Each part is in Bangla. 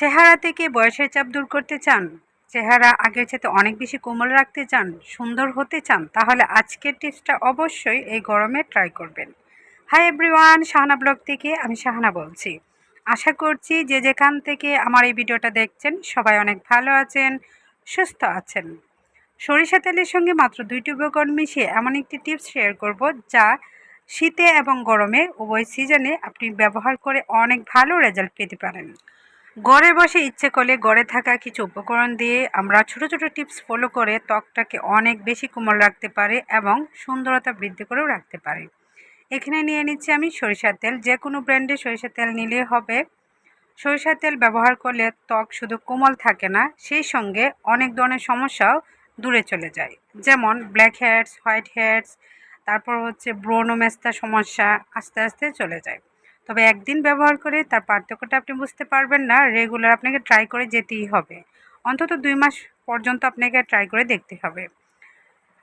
চেহারা থেকে বয়সের চাপ দূর করতে চান, চেহারা আগের চেয়ে অনেক বেশি কোমল রাখতে চান, সুন্দর হতে চান, তাহলে আজকের টিপসটা অবশ্যই এই গরমে ট্রাই করবেন। হাই এভরিওয়ান শাহানা ব্লগ থেকে আমি শাহানা বলছি। আশা করছি যে যেখান থেকে আমার এই ভিডিওটা দেখছেন, সবাই অনেক ভালো আছেন, সুস্থ আছেন। সরিষা তেলের সঙ্গে মাত্র দুইটি উপকরণ মিশিয়ে এমন একটি টিপস শেয়ার করব, যা শীতে এবং গরমে উভয় সিজনে আপনি ব্যবহার করে অনেক ভালো রেজাল্ট পেতে পারেন। ঘরে বসে ইচ্ছে করলে ঘরে থাকা কিছু উপকরণ দিয়ে আমরা ছোট ছোট টিপস ফলো করে ত্বকটাকে অনেক বেশি কোমল রাখতে পারে এবং সুন্দরতা বৃদ্ধি করেও রাখতে পারি। এখানে নিয়ে নিচ্ছি আমি সরিষার তেল। যে কোনো ব্র্যান্ডের সরিষার তেল নিলে হবে। সরিষার তেল ব্যবহার করলে ত্বক শুধু কোমল থাকে না, সেই সঙ্গে অনেক ধরনের সমস্যাও দূরে চলে যায়। যেমন ব্ল্যাক হেয়ারস হোয়াইট হেয়ারস তারপর হচ্ছে ব্রোনোমেস্তা সমস্যা আস্তে আস্তে চলে যায়। তবে একদিন ব্যবহার করে তার পার্থক্যটা আপনি বুঝতে পারবেন না রেগুলার আপনাকে ট্রাই করে যেতেই হবে। অন্তত দুই মাস পর্যন্ত আপনাকে ট্রাই করে দেখতে হবে।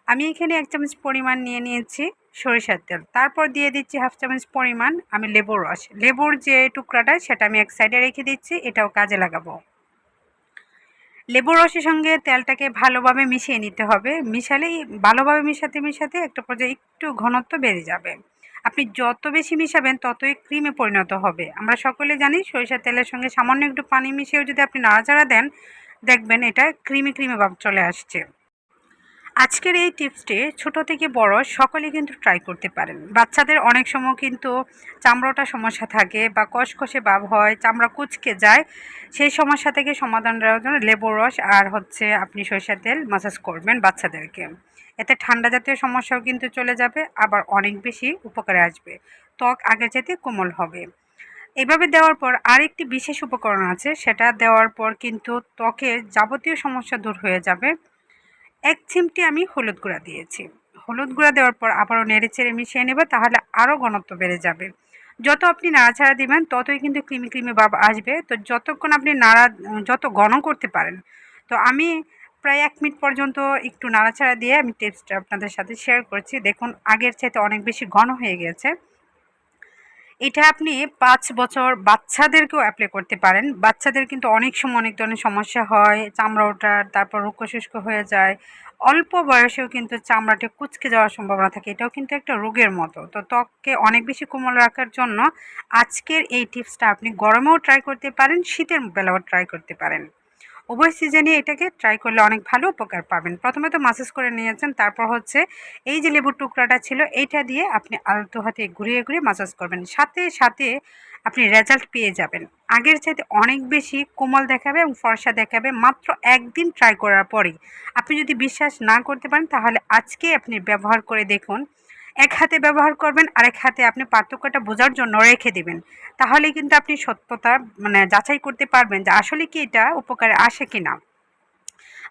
আমি এখানে এক চামচ পরিমাণ নিয়ে নিয়েছি সরিষার তেল। তারপর দিয়ে দিচ্ছি হাফ চামচ পরিমাণ আমি লেবুর রস। লেবুর যে টুকরাটা সেটা আমি এক সাইডে রেখে দিচ্ছি, এটাও কাজে লাগাবো। লেবুর রসের সঙ্গে তেলটাকে ভালোভাবে মিশিয়ে নিতে হবে। মিশালেই, ভালোভাবে মিশাতে মিশাতে একটা পর্যায়ে একটু ঘনত্ব বেড়ে যাবে। আপনি যত বেশি মিশাবেন ততই ক্রিমে পরিণত হবে। আমরা সকলে জানি সরিষার তেলের সঙ্গে সামান্য একটু পানি মিশিয়েও যদি আপনি নাড়াচাড়া দেন, দেখবেন এটা ক্রিমে ক্রিমে ভাব চলে আসছে। আজকের এই টিপসটি ছোট থেকে বড় সকলে কিন্তু ট্রাই করতে পারেন। বাচ্চাদের অনেক সময় কিন্তু চামড়াটা সমস্যা থাকে বা কষকষে ভাব হয়, চামড়া কুচকে যায়, সেই সমস্যা থেকে সমাধান দেওয়ার জন্য লেবুর রস আর হচ্ছে আপনি সরিষার তেল মাসাজ করবেন বাচ্চাদেরকে। এতে ঠান্ডা জাতীয় সমস্যাও কিন্তু চলে যাবে, আবার অনেক বেশি উপকারে আসবে। ত্বক আগের চাইতে কোমল হবে। এভাবে দেওয়ার পর আরেকটি বিশেষ উপকরণ আছে, সেটা দেওয়ার পর কিন্তু ত্বকের যাবতীয় সমস্যা দূর হয়ে যাবে। এক চিমটি আমি হলুদ গুঁড়া দিয়েছি। হলুদ গুঁড়া দেওয়ার পর আবারও নেড়ে চেড়ে মিশিয়ে নেবে, তাহলে আরও ঘনত্ব বেড়ে যাবে। যত আপনি নাড়াচাড়া দিবেন, ততই কিন্তু ক্রিমি ক্রিমি ভাব আসবে। তো যতক্ষণ আপনি নাড়া, যত ঘন করতে পারেন, তো আমি প্রায় এক মিনিট পর্যন্ত একটু নাড়াচাড়া দিয়ে আমি টিপসটা আপনাদের সাথে শেয়ার করছি। দেখুন, আগের চাইতে অনেক বেশি ঘন হয়ে গেছে। এটা আপনি পাঁচ বছর বাচ্চাদেরকেও অ্যাপ্লাই করতে পারেন। বাচ্চাদের কিন্তু অনেক সময় অনেক ধরনের সমস্যা হয়, চামড়া ওঠার, তারপর রুক্ষ শুষ্ক হয়ে যায়। অল্প বয়সেও কিন্তু চামড়াটা কুচকে যাওয়ার সম্ভাবনা থাকে। এটাও কিন্তু একটা রোগের মতো। তো ত্বককে অনেক বেশি কোমল রাখার জন্য আজকের এই টিপসটা আপনি গরমেও ট্রাই করতে পারেন, শীতের বেলাও ট্রাই করতে পারেন। উভয় সিজনে এটাকে ট্রাই করলে অনেক ভালো উপকার পাবেন। প্রথমে তো মাসাজ করে নিয়েছেন, তারপর হচ্ছে এই যে লেবুর টুকরাটা ছিল, এইটা দিয়ে আপনি আলতো হাতে ঘুরিয়ে ঘুরিয়ে মাসাজ করবেন। সাথে সাথে আপনি রেজাল্ট পেয়ে যাবেন। আগের চাইতে অনেক বেশি কোমল দেখাবে এবং ফর্সা দেখাবে। মাত্র একদিন ট্রাই করার পরেই। আপনি যদি বিশ্বাস না করতে পারেন, তাহলে আজকে আপনি ব্যবহার করে দেখুন এক হাতে ব্যবহার করবেন আর এক হাতে আপনি পার্থক্যটা বোঝার জন্য রেখে দেবেন। তাহলে কিন্তু আপনি সত্যতা মানে যাচাই করতে পারবেন যে আসলে কি এটা উপকারে আসে কি না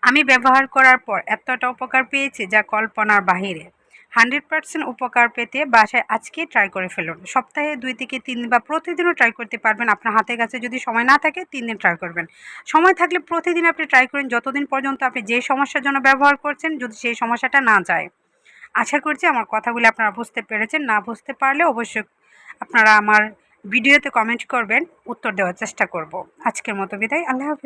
আমি ব্যবহার করার পর এতটা উপকার পেয়েছি যা কল্পনার বাহিরে। হান্ড্রেড পার্সেন্ট উপকার পেতে বাসায় আজকে ট্রাই করে ফেলুন। সপ্তাহে দুই থেকে তিন বা প্রতিদিনও ট্রাই করতে পারবেন। আপনার হাতের কাছে যদি সময় না থাকে, তিন দিন ট্রাই করবেন। সময় থাকলে প্রতিদিন আপনি ট্রাই করেন। যতদিন পর্যন্ত আপনি যে সমস্যার জন্য ব্যবহার করছেন, যদি সেই সমস্যাটা না যায়। আশা করছি আমার কথাগুলি আপনারা বুঝতে পেরেছেন। না বুঝতে পারলে অবশ্যই আপনারা আমার ভিডিওতে কমেন্ট করবেন, উত্তর দেওয়ার চেষ্টা করব। আজকের মতো বিদায়, আল্লাহ হাফিজ।